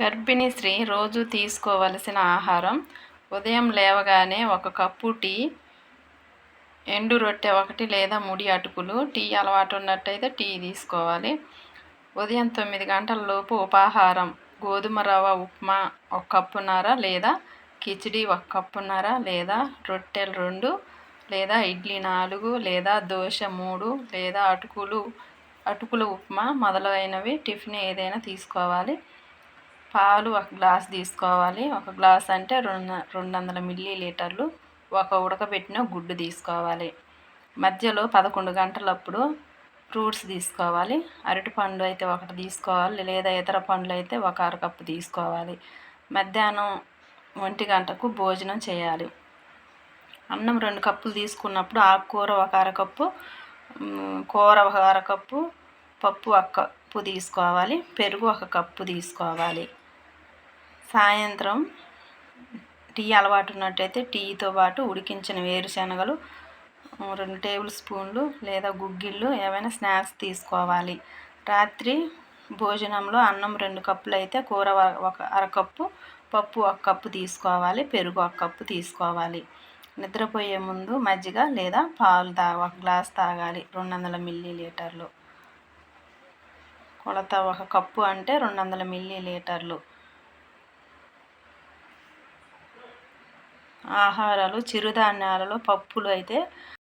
గర్భిణీ స్త్రీ రోజు తీసుకోవలసిన ఆహారం. ఉదయం లేవగానే ఒక కప్పు టీ ఎండు రొట్టె ఒకటి లేదా ముడి అటుకులు. టీ అలవాటు ఉన్నట్టయితే టీ తీసుకోవాలి. ఉదయం తొమ్మిది గంటల లోపు ఉపాహారం. గోధుమ రవ్వ ఉప్మా ఒక కప్పున్నర లేదా కిచిడి ఒక కప్పున్నర లేదా రొట్టెలు రెండు లేదా ఇడ్లీ నాలుగు లేదా దోశ మూడు లేదా అటుకులు అటుకుల ఉప్మా మొదలైనవి టిఫిన్ ఏదైనా తీసుకోవాలి. పాలు ఒక గ్లాస్ తీసుకోవాలి. ఒక గ్లాస్ అంటే రెండు రెండు వందల మిల్లీ లీటర్లు ఒక ఉడకబెట్టిన గుడ్డు తీసుకోవాలి. మధ్యలో పదకొండు గంటలప్పుడు ఫ్రూట్స్ తీసుకోవాలి. అరటి పండు అయితే ఒకటి తీసుకోవాలి. లేదా ఇతర పండ్లు అయితే ఒక అరకప్పు తీసుకోవాలి. మధ్యాహ్నం ఒంటి గంటకు భోజనం చేయాలి. అన్నం రెండు కప్పులు తీసుకున్నప్పుడు ఆకుకూర ఒక అరకప్పు కూర ఒక అరకప్పు పప్పు ఒక కప్పు తీసుకోవాలి. పెరుగు ఒక కప్పు తీసుకోవాలి. సాయంత్రం టీ అలవాటు ఉన్నట్టయితే టీతో పాటు ఉడికించిన వేరుశనగలు రెండు టేబుల్ స్పూన్లు లేదా గుగ్గిళ్ళు ఏవైనా స్నాక్స్ తీసుకోవాలి. రాత్రి భోజనంలో అన్నం రెండు కప్పులు అయితే కూర ఒక అరకప్పు పప్పు ఒక కప్పు తీసుకోవాలి పెరుగు ఒక కప్పు తీసుకోవాలి. నిద్రపోయే ముందు మజ్జిగ లేదా పాలు తా ఒక గ్లాస్ తాగాలి రెండు వందల మిల్లీ లీటర్లు కొలత ఒక కప్పు అంటే రెండు వందల మిల్లీ లీటర్లు ఆహారాలు చిరుధాన్యాలలో పప్పులు అయితే